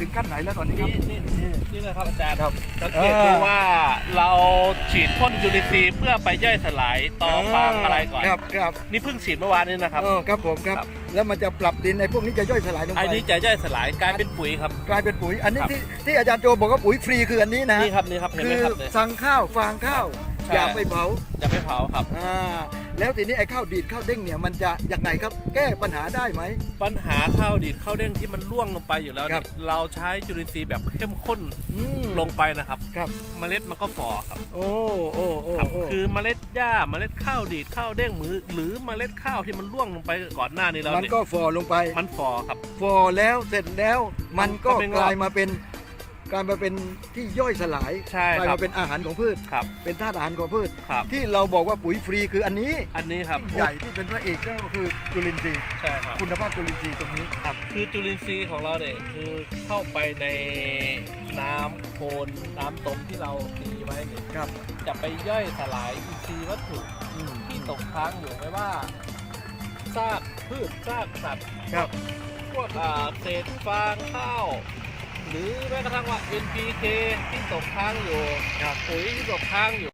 ถึงขั้นไหนแล้วตอนนี้ครับ นี่นี่นี่เลยครับอาจารย์ครับสังเกตดูว่าเราฉีดพ่นจุลินทรีย์เพื่อไปย่อยสลายต่อฟางอะไรก่อนครับครับนี่เพิ่งฉีดเมื่อวานนี้นะครับเออครับผมครับครับแล้วมันจะปรับดินในพวกนี้จะย่อยสลายลงไอ้ไปนี้จะย่อยสลายกลายเป็นปุ๋ยครับ กลายเป็นปุ๋ย อันนี้ครับที่ที่อาจารย์โจบอกว่าปุ๋ยฟรีคืออันนี้นะนี่ครับนี่ครับเห็นคืไหมอครับเนี่ยสั่งข้าวฟางข้าวใช่อย่าไปเผาจะไม่เผาครับอ่า แล้วทีนี้ไอ้ข้าวดีดข้าวเด้งเนี่ยมันจะอย่างไรครับ แก้ปัญหาได้ไหม ปัญหาข้าวดีดข้าวเด้งที่มันร่วงลงไปอยู่แล้วครัเนี่บยเราใช้จุลินทรีย์แบบเข้มข้นอืม ลงไปนะครับ ครับ เมล็ดมันก็ฝ่อครับโอ้โอ้โอ้ครับ โอ้คือเมล็ดหญ้าเมล็ดข้าวดีดข้าวเด้งมือหรือเมล็ดข้าวที่มันร่วงลงไปก่อนหน้านี้แล้วมันเนี่ยก็ฟอลงไปมันฝ่อครับฟอแล้วเสร็จแล้วมันก็ก็เป็นกลายมาเป็น กลายมาเป็นที่ย่อยสลายใช่กลายครับมาเป็นอาหารของพืช ครับเป็นธาตุอาหารของพืช ครับ ที่เราบอกว่าปุ๋ยฟรีคืออันนี้อันนี้ครับใหญ่ที่เป็นพระเอกก็คือจุลินทรีย์ใช่ครับ คุณภาพจุลินทรีย์ตรงนี้ครับ คือจุลินทรีย์ของเราเนี่ยคือเข้าไปในน้ำโคลนน้ำตมที่เราตีไว้เนี่ยครับจะไปย่อยสลายอินทรีย์วัตถุอืมที่ตกค้างอยู่ไม่ว่าซากพืชซากสัตว์ครับ พวกอ่าเศษฟางข้าว หรือแม้กระทั่งว่า NPK ที่ตกค้างอยู่ปุ๋ยที่ตกค้างอยู่